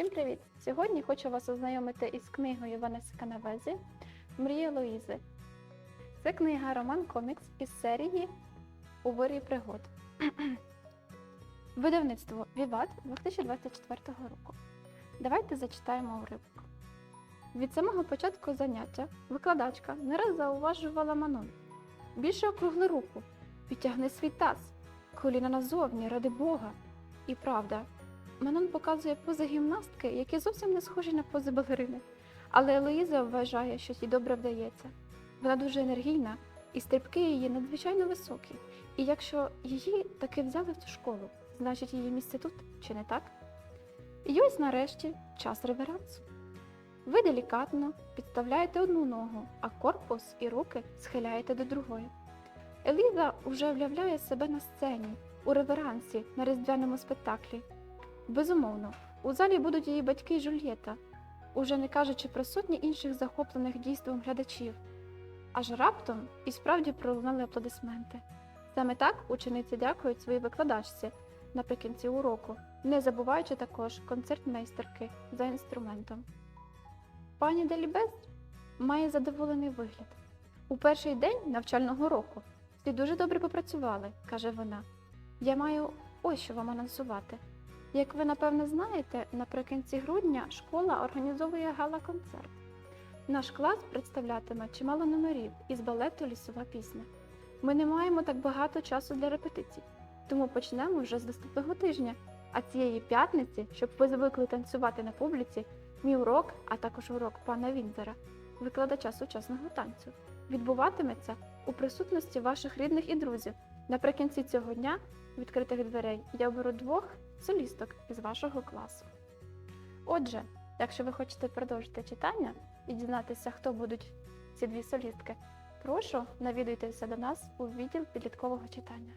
Всім привіт! Сьогодні хочу вас ознайомити із книгою Ванеси Канавезі Мрії Луїзи. Це книга Роман Комікс із серії У вирі пригод. Видавництво Віват 2024 року. Давайте зачитаємо уривок. Від самого початку заняття викладачка не раз зауважувала Манон. Більше округли руку, підтягни свій таз, коліна назовні, ради Бога. І правда, Манон показує пози гімнастки, які зовсім не схожі на пози балерини. Але Елоїза вважає, що їй добре вдається. Вона дуже енергійна, і стрибки її надзвичайно високі. І якщо її таки взяли в цю школу, значить її місце тут, чи не так? І ось нарешті час реверансу. Ви делікатно підставляєте одну ногу, а корпус і руки схиляєте до другої. Еліза вже уявляє себе на сцені, у реверансі на різдвяному спектаклі. Безумовно, у залі будуть її батьки і Жульєта, уже не кажучи про сотні інших захоплених дійством глядачів. Аж раптом і справді пролунали аплодисменти. Саме так учениці дякують своїй викладачці наприкінці уроку, не забуваючи також концертмейстерки за інструментом. Пані Делібез має задоволений вигляд. У перший день навчального року всі дуже добре попрацювали, каже вона. Я маю ось що вам анонсувати. Як ви напевне знаєте, наприкінці грудня школа організовує гала-концерт. Наш клас представлятиме чимало номерів із балету Лісова пісня. Ми не маємо так багато часу для репетицій, тому почнемо вже з наступного тижня. А цієї п'ятниці, щоб ви звикли танцювати на публіці, мій урок, а також урок пана Вінзера, викладача сучасного танцю, відбуватиметься у присутності ваших рідних і друзів. Наприкінці цього дня відкритих дверей я оберу двох солісток із вашого класу. Отже, якщо ви хочете продовжити читання і дізнатися, хто будуть ці дві солістки, прошу навідуйтеся до нас у відділ підліткового читання.